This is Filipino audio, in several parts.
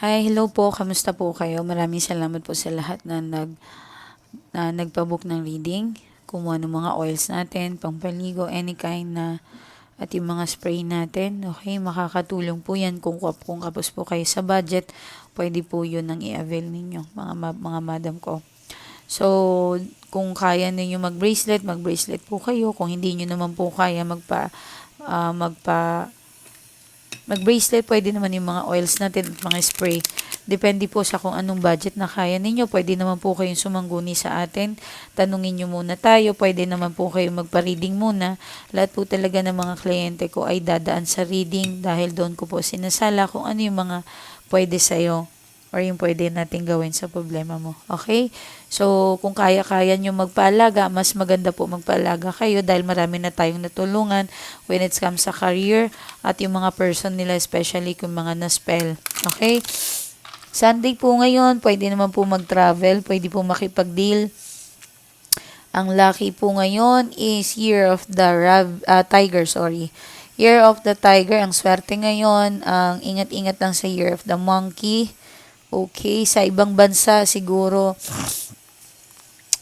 Hi, hello po. Kamusta po kayo? Maraming salamat po sa lahat na nag na nagpabook ng reading. Kumuha ng mga oils natin, pampaligo, any kind na at yung mga spray natin. Okay, makakatulong po yan kung, kung kapos po kayo sa budget. Pwede po yun ang i-avail ninyo, mga, mga madam ko. So, kung kaya ninyo mag-bracelet, mag-bracelet po kayo. Kung hindi nyo naman po kaya magpa, ah, magpa, mag-bracelet, pwede naman yung mga oils natin at mga spray. Depende po sa kung anong budget na kaya ninyo. Pwede naman po kayong sumangguni sa atin. Tanungin nyo muna tayo. Pwede naman po kayong magpa-reading muna. Lahat po talaga ng mga kliyente ko ay dadaan sa reading dahil doon ko po sinasala kung ano yung mga pwede sa'yo or yung pwede natin gawin sa problema mo. Okay? So, kung kaya-kaya nyo magpaalaga, mas maganda po magpaalaga kayo dahil marami na tayong natulungan when it comes sa career at yung mga person nila, especially kung mga na-spell. Okay? Sunday po ngayon, pwede naman po mag-travel, pwede po makipag-deal. Ang lucky po ngayon is Year of the Rav, ah, Tiger, sorry. Year of the Tiger, ang swerte ngayon, ang ingat-ingat lang sa Year of the Monkey. Okay, sa ibang bansa siguro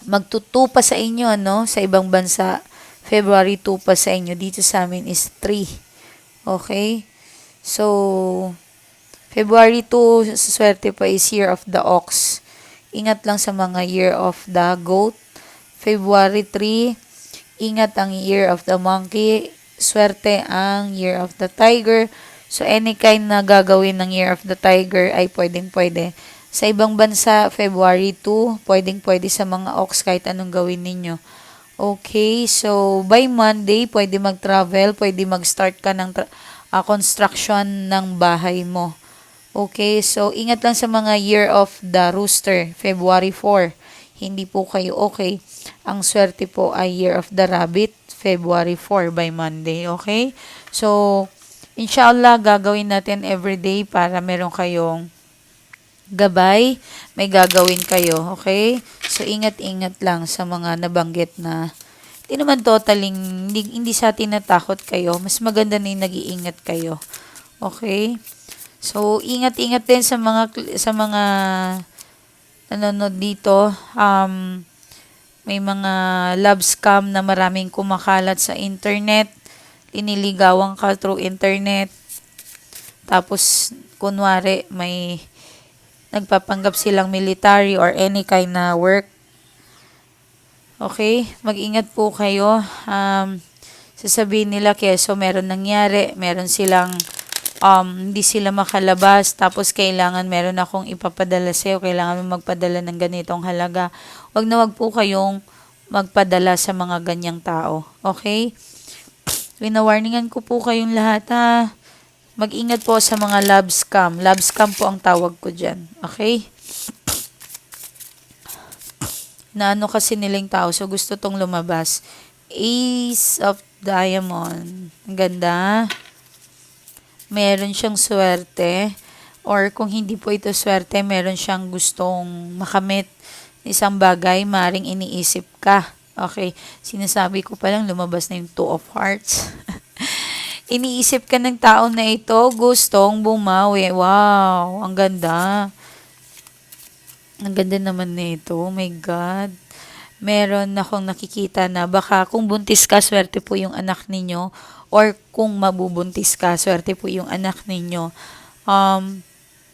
magtutupa sa inyo, no? Sa ibang bansa, February 2 pa sa inyo. Dito sa amin is 3. Okay? So, February 2, swerte pa is Year of the Ox. Ingat lang sa mga Year of the Goat. February 3, ingat ang Year of the Monkey. Swerte ang Year of the Tiger. So, any kind na gagawin ng Year of the Tiger ay pwedeng-pwede. Sa ibang bansa, February 2, pwedeng-pwede sa mga ox kahit anong gawin ninyo. Okay, so by Monday, pwede mag-travel, pwede mag-start ka ng ah, construction ng bahay mo. Okay, so ingat lang sa mga Year of the Rooster, February 4. Hindi po kayo okay. Ang swerte po ay Year of the Rabbit, February 4 by Monday. Okay? So, inshallah, gagawin natin everyday para meron kayong gabay, may gagawin kayo, okay? So, ingat-ingat lang sa mga nabanggit na hindi naman totaling, hindi, hindi sa atin natakot kayo. Mas maganda na yung nag-iingat kayo. Okay? So, ingat-ingat din sa mga, sa mga nanonood dito. Um, may mga love scam na maraming kumakalat sa internet. Liniligawan ka through internet. Tapos, kunwari, may nagpapanggap silang military or any kind na work. Okay? Mag-ingat po kayo. Um, sasabihin nila, keso meron nangyari, meron silang, um, hindi sila makalabas, tapos kailangan meron akong ipapadala sa'yo, kailangan mo magpadala ng ganitong halaga. Huwag na wag po kayong magpadala sa mga ganyang tao. Okay? Winawarningan ko po kayong lahat ha. Mag-ingat po sa mga love scam. Love scam po ang tawag ko dyan. Okay? Na ano kasi nilang tao. So, gusto tong lumabas. Ace of Diamond. Ang ganda. Meron siyang swerte. Or kung hindi po ito swerte, meron siyang gustong makamit isang bagay, maring iniisip ka. Okay, sinasabi ko pa lang lumabas na yung two of hearts. iniisip ka ng tao na ito, gustong bumawi. Wow, ang ganda. Ang ganda naman nito. Oh my God. Meron akong nakikita na baka kung buntis ka, swerte po yung anak ninyo. Or kung mabubuntis ka, swerte po yung anak ninyo. Um,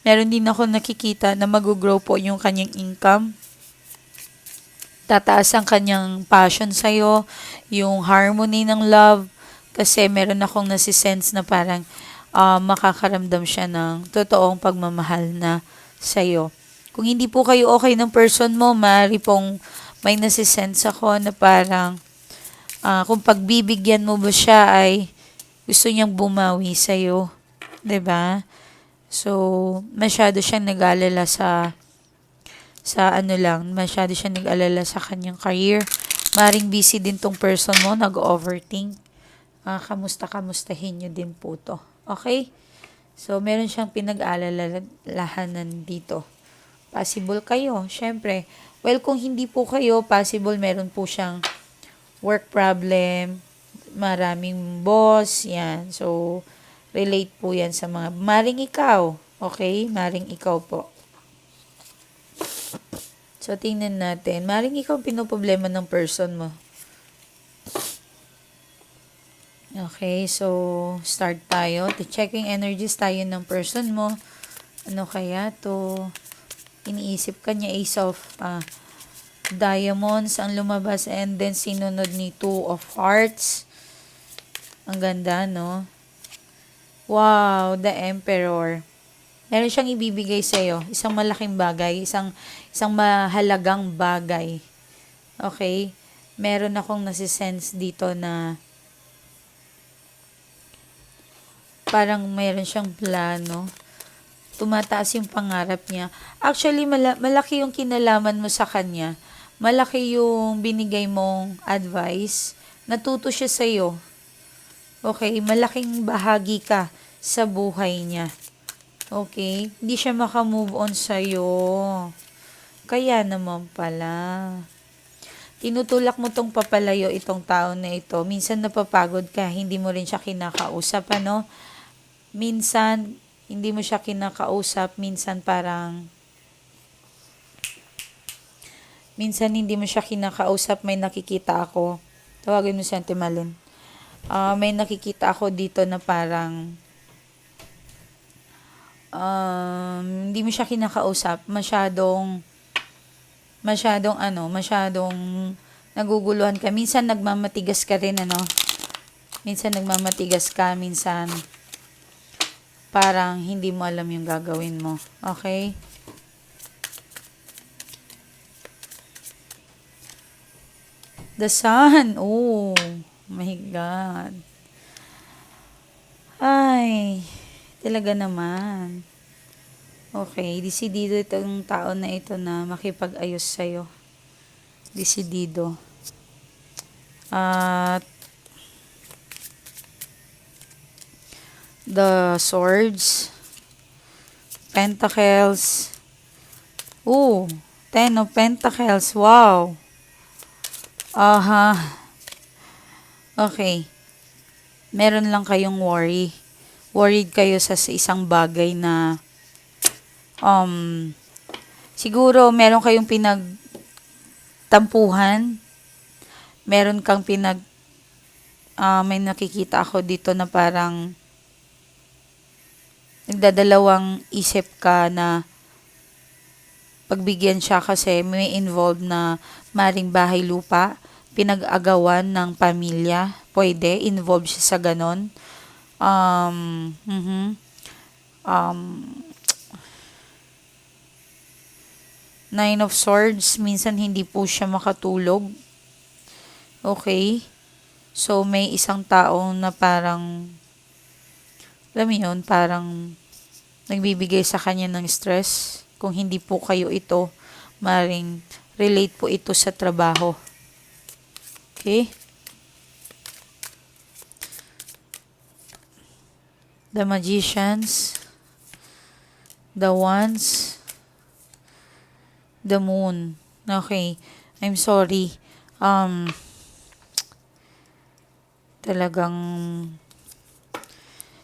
meron din ako nakikita na mag-grow po yung kanyang income tataas ang kanyang passion sa'yo, yung harmony ng love, kasi meron akong nasisense na parang uh, makakaramdam siya ng totoong pagmamahal na sa'yo. Kung hindi po kayo okay ng person mo, mari pong may nasisense ako na parang uh, kung pagbibigyan mo ba siya ay gusto niyang bumawi sa'yo. ba? So, masyado siyang nag-alala sa sa ano lang, masyado siya nag-alala sa kanyang career. Maring busy din tong person mo, nag-overthink. Uh, kamusta, kamustahin nyo din po to. Okay? So, meron siyang pinag-alalahanan dito. Possible kayo, syempre. Well, kung hindi po kayo, possible meron po siyang work problem, maraming boss, yan. So, relate po yan sa mga, maring ikaw, Okay? Maring ikaw po. So, tingnan natin. Maring ikaw pinoproblema ng person mo. Okay, so start tayo. To checking energies tayo ng person mo. Ano kaya to? Iniisip ka niya Ace of ah, Diamonds ang lumabas and then sinunod ni Two of Hearts. Ang ganda, no? Wow, the Emperor. Meron siyang ibibigay sa iyo, isang malaking bagay, isang isang mahalagang bagay. Okay? Meron akong nasisense dito na parang mayroon siyang plano. Tumataas yung pangarap niya. Actually, mala- malaki yung kinalaman mo sa kanya. Malaki yung binigay mong advice. Natuto siya sa iyo. Okay, malaking bahagi ka sa buhay niya. Okay, hindi siya makamove on sa iyo. Kaya naman pala. Tinutulak mo tong papalayo itong tao na ito. Minsan napapagod ka, hindi mo rin siya kinakausap, ano? Minsan, hindi mo siya kinakausap. Minsan parang, minsan hindi mo siya kinakausap. May nakikita ako. Tawagin mo si Auntie Malin. Ah, may nakikita ako dito na parang, um, hindi mo siya kinakausap. Masyadong, masyadong ano, masyadong naguguluhan ka. Minsan nagmamatigas ka rin, ano? Minsan nagmamatigas ka, minsan parang hindi mo alam yung gagawin mo. Okay? The sun. Oh, my God. Ay, talaga naman. Okay, desidido itong tao na ito na makipag-ayos sa'yo. Desidido. At the swords, pentacles. Ooh, ten of pentacles. Wow. Aha. Okay. Meron lang kayong worry. Worried kayo sa sa isang bagay na um siguro meron kayong pinagtampuhan. Meron kang pinag ah, may nakikita ako dito na parang nagdadalawang isip ka na pagbigyan siya kasi may involved na maring bahay lupa, pinag-agawan ng pamilya, pwede, involved siya sa ganon. Um, mhm. um, Nine of Swords, minsan hindi po siya makatulog. Okay? So, may isang tao na parang alam mo yun, parang nagbibigay sa kanya ng stress. Kung hindi po kayo ito, maring relate po ito sa trabaho. Okay? The magicians, the ones, the moon. Okay. I'm sorry. Um, talagang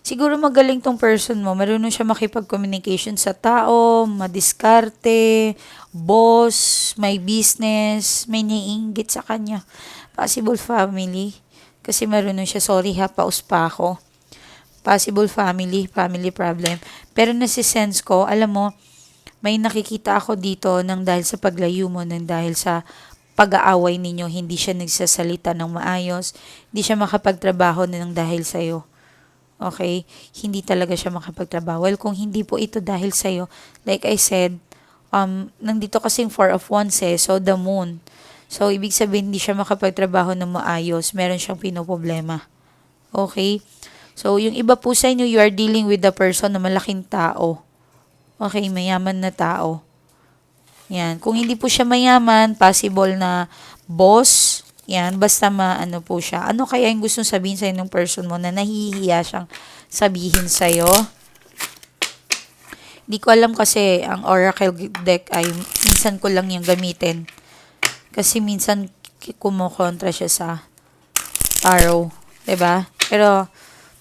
siguro magaling tong person mo. Marunong siya makipag-communication sa tao, madiskarte, boss, may business, may niinggit sa kanya. Possible family. Kasi marunong siya, sorry ha, paus pa ako. Possible family, family problem. Pero nasisense ko, alam mo, may nakikita ako dito nang dahil sa paglayo mo, nang dahil sa pag-aaway ninyo, hindi siya nagsasalita ng maayos, hindi siya makapagtrabaho nang dahil sa'yo. Okay? Hindi talaga siya makapagtrabaho. Well, kung hindi po ito dahil sa'yo, like I said, um, nandito kasing four of wands eh, so the moon. So, ibig sabihin, hindi siya makapagtrabaho ng maayos. Meron siyang pinoproblema. Okay? So, yung iba po sa inyo, you are dealing with the person na malaking tao. Okay, mayaman na tao. Yan. Kung hindi po siya mayaman, possible na boss, yan, basta maano po siya. Ano kaya yung gustong sabihin sa ng person mo na nahihiya siyang sabihin sa'yo? Hindi ko alam kasi ang Oracle deck ay minsan ko lang yung gamitin. Kasi minsan kumukontra siya sa Tarot. ba? Pero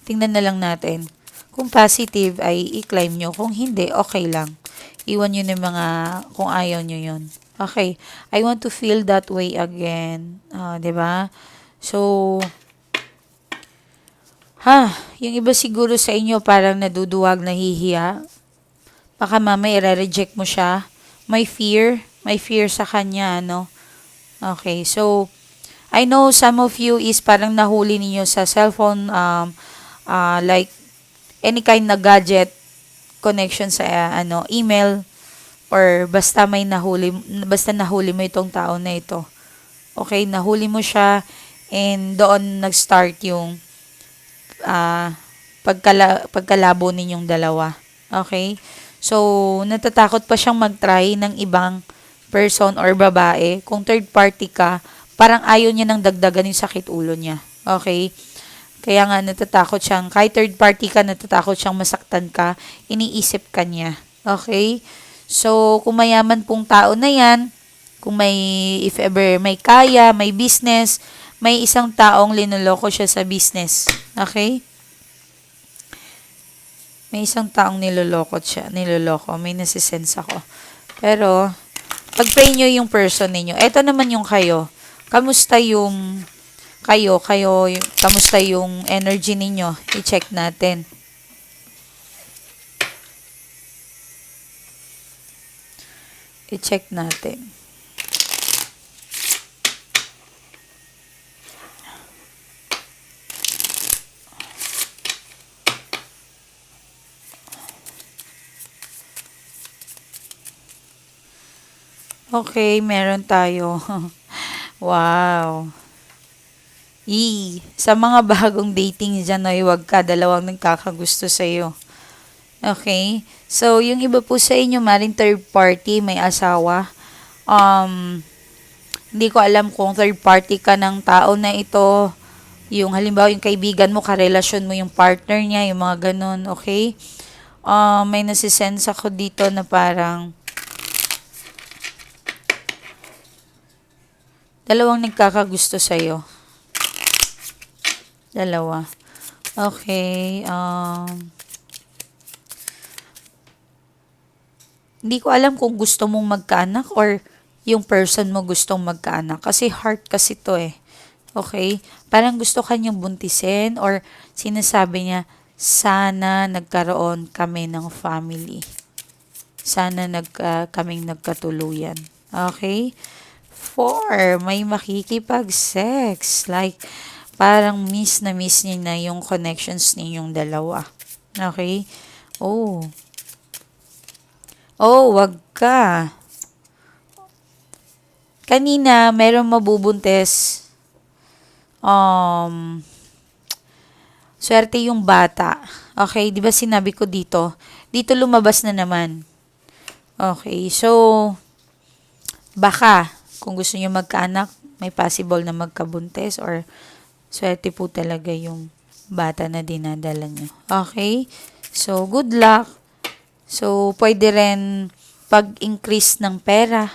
tingnan na lang natin. Kung positive ay i-climb nyo. Kung hindi, okay lang. Iwan nyo yung mga kung ayaw nyo yun. Okay. I want to feel that way again. 'di ba? So, ha, yung iba siguro sa inyo parang naduduwag, nahihiya. Baka mamaya i-reject mo siya. May fear. May fear sa kanya, no? Okay, so, I know some of you is parang nahuli ninyo sa cellphone, um, uh, like, any kind na gadget connection sa uh, ano email or basta may nahuli basta nahuli mo itong tao na ito. Okay nahuli mo siya and doon nag-start yung uh, pagkala, pagkalabo ninyong dalawa. Okay? So natatakot pa siyang mag-try ng ibang person or babae. Kung third party ka parang ayaw niya nang dagdagan yung sakit ulo niya. Okay kaya nga natatakot siyang, kahit third party ka, natatakot siyang masaktan ka, iniisip ka niya. Okay? So, kung mayaman pong tao na yan, kung may, if ever may kaya, may business, may isang taong linoloko siya sa business. Okay? May isang taong niloloko siya, niloloko, may nasisense ako. Pero, pag-pray nyo yung person ninyo. Ito naman yung kayo. Kamusta yung kayo, kayo, kamusta yung energy ninyo? I-check natin. I-check natin. Okay, meron tayo. wow. E, sa mga bagong dating dyan, ay huwag ka, dalawang nagkakagusto sa'yo. Okay? So, yung iba po sa inyo, maring third party, may asawa. Um, hindi ko alam kung third party ka ng tao na ito. Yung halimbawa, yung kaibigan mo, karelasyon mo yung partner niya, yung mga ganun, okay? Um, may nasisense ako dito na parang dalawang nagkakagusto sa'yo. Dalawa. Okay. Um, hindi ko alam kung gusto mong magkaanak or yung person mo gustong magkaanak. Kasi heart kasi to eh. Okay? Parang gusto kanyang buntisin or sinasabi niya, sana nagkaroon kami ng family. Sana nag, uh, kaming nagkatuluyan. Okay? Four, may makikipag-sex. Like, parang miss na miss niya na yung connections ninyong dalawa. Okay? Oh. Oh, wag ka. Kanina, meron mabubuntes. Um, swerte yung bata. Okay, di ba sinabi ko dito? Dito lumabas na naman. Okay, so, baka, kung gusto niyo magkaanak, may possible na magkabuntes or swerte po talaga yung bata na dinadala nyo. Okay? So, good luck. So, pwede rin pag-increase ng pera.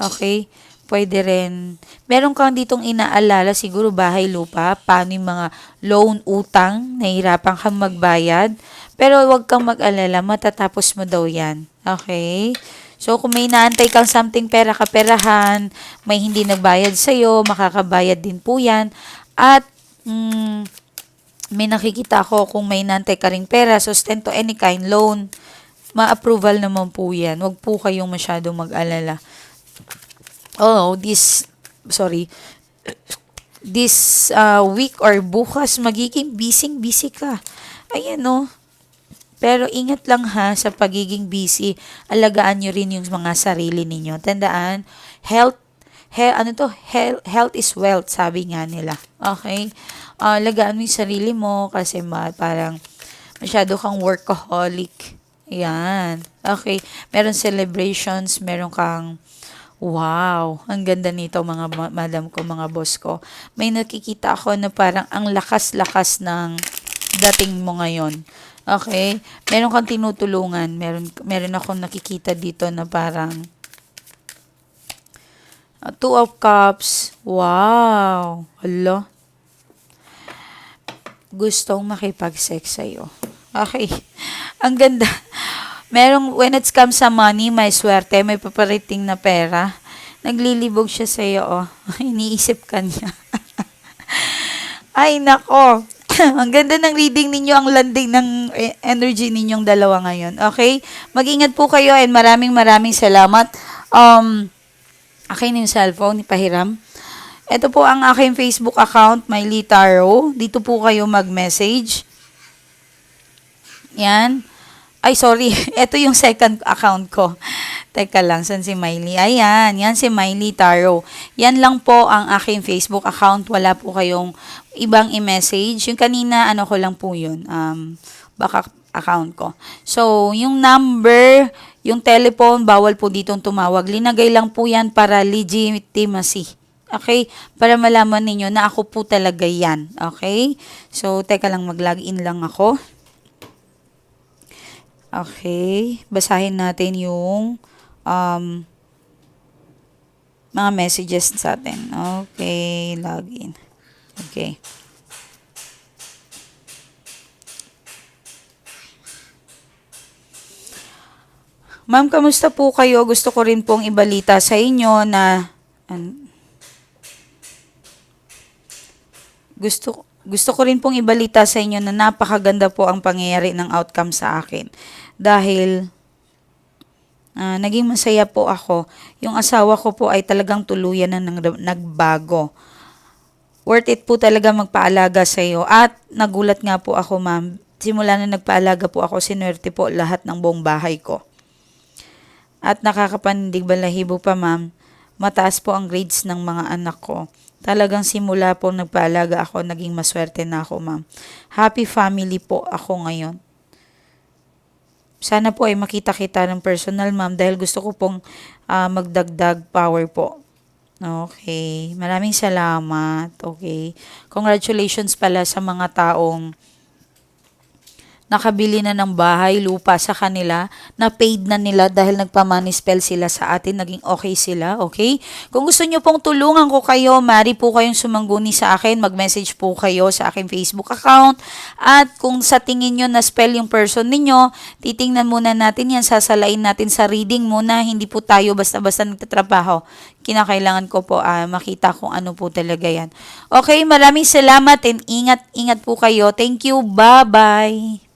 Okay? Pwede rin. Meron kang ditong inaalala, siguro bahay lupa, paano yung mga loan, utang, nahihirapan kang magbayad. Pero wag kang mag-alala, matatapos mo daw yan. Okay? So, kung may naantay kang something pera kaperahan, may hindi nagbayad sa'yo, makakabayad din po yan. At mm, may nakikita ko kung may nante ka ring pera, sustento, any kind, loan, ma-approval naman po yan. Huwag po kayong masyadong mag-alala. Oh, this, sorry, this uh, week or bukas, magiging busy-busy ka. Ayan, no. Pero ingat lang ha sa pagiging busy. Alagaan nyo rin yung mga sarili ninyo. Tandaan, health he, ano to, health, health is wealth, sabi nga nila. Okay? Uh, lagaan mo yung sarili mo kasi ma, parang masyado kang workaholic. Yan. Okay. Meron celebrations, meron kang Wow, ang ganda nito mga madam ko, mga boss ko. May nakikita ako na parang ang lakas-lakas ng dating mo ngayon. Okay? Meron kang tinutulungan. Meron, meron akong nakikita dito na parang two of Cups. Wow. Hala. Gustong makipag-sex sa'yo. Okay. Ang ganda. Merong, when it comes sa money, may swerte, may paparating na pera. Naglilibog siya sa'yo, oh. Iniisip ka niya. Ay, nako. ang ganda ng reading ninyo, ang landing ng eh, energy ninyong dalawa ngayon. Okay? Mag-ingat po kayo and maraming maraming salamat. Um, akin yung cellphone, ipahiram. Ito po ang aking Facebook account, Miley Taro. Dito po kayo mag-message. Yan. Ay, sorry. Ito yung second account ko. Teka lang, saan si Miley? Ayan, yan si Miley Taro. Yan lang po ang aking Facebook account. Wala po kayong ibang i-message. Yung kanina, ano ko lang po yun. Um, baka account ko. So, yung number, yung telephone, bawal po ditong tumawag. Linagay lang po yan para legitimacy. Okay? Para malaman ninyo na ako po talaga yan. Okay? So, teka lang, mag-login lang ako. Okay. Basahin natin yung um, mga messages sa atin. Okay. Login. Okay. Ma'am, kamusta po kayo? Gusto ko rin pong ibalita sa inyo na an- gusto gusto ko rin pong ibalita sa inyo na napakaganda po ang pangyayari ng outcome sa akin. Dahil ah, naging masaya po ako. Yung asawa ko po ay talagang tuluyan na nagbago. Worth it po talaga magpaalaga sa iyo. At nagulat nga po ako, ma'am. Simula na nagpaalaga po ako, sinuwerte po lahat ng buong bahay ko. At nakakapanindig balahibo pa, ma'am. Mataas po ang grades ng mga anak ko. Talagang simula po nagpaalaga ako, naging maswerte na ako, ma'am. Happy family po ako ngayon. Sana po ay makita kita ng personal, ma'am, dahil gusto ko pong ah, magdagdag power po. Okay. Maraming salamat. Okay. Congratulations pala sa mga taong nakabili na ng bahay, lupa sa kanila, na paid na nila dahil nagpa-money spell sila sa atin, naging okay sila, okay? Kung gusto nyo pong tulungan ko kayo, mari po kayong sumangguni sa akin, mag-message po kayo sa aking Facebook account, at kung sa tingin nyo na spell yung person ninyo, titingnan muna natin yan, sasalain natin sa reading muna, hindi po tayo basta-basta nagtatrabaho. Kinakailangan ko po ah, makita kung ano po talaga yan. Okay, maraming salamat and ingat-ingat po kayo. Thank you. Bye-bye.